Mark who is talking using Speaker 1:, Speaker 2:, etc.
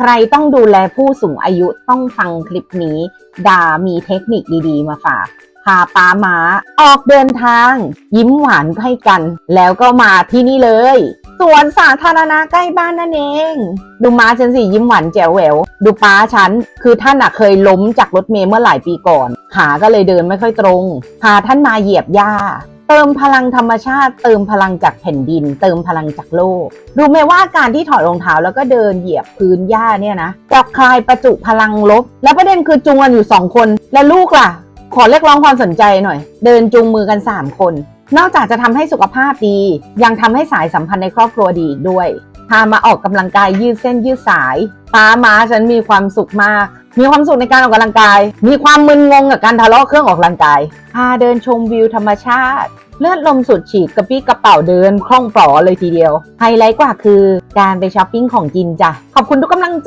Speaker 1: ใครต้องดูแลผู้สูงอายุต้องฟังคลิปนี้ ดามีเทคนิคดีๆ มาฝากพาป้าม้า ออกเดินทาง ยิ้มหวานให้กัน แล้วก็มาที่นี่เลยสวนสาธารณะใกล้บ้านนั่นเอง ดูม้าฉันสิยิ้มหวานแจ๋วแหวว ดูป้าฉัน คือท่านอะเคยล้มจากรถเมล์เมื่อหลายปีก่อน ขาก็เลยเดินไม่ค่อยตรง พาท่านมาเหยียบหญ้า เติมพลังธรรมชาติ เติมพลังจากแผ่นดิน เติมพลังจากโลก รู้ไหมว่าการที่ถอดรองเท้าแล้วก็เดินเหยียบพื้นหญ้าเนี่ยนะจะคลายประจุพลังลบ และประเด็นคือจูงกันอยู่สองคน และลูกล่ะ ขอเรียกร้องความสนใจหน่อย เดินจูงมือกัน 3 คน นอกจากจะทำให้สุขภาพดี ยังทำให้สายสัมพันธ์ในครอบครัวดีอีกด้วยพามาออกกำลังกายยืดเส้นยืดสายป้ามาฉันมีความสุขมาก มีความสุขในการออกกำลังกาย มีความมึนงงกับการทะเลาะเครื่องออกกำลังกาย พาเดินชมวิวธรรมชาติ เลือดลมสุดฉีดกระปี้กระเป๋าเดินคล่องปลอเลยทีเดียว ไฮไลท์กว่าคือการไปช้อปปิ้งของกินจ้ะ ขอบคุณทุกกำลังใจ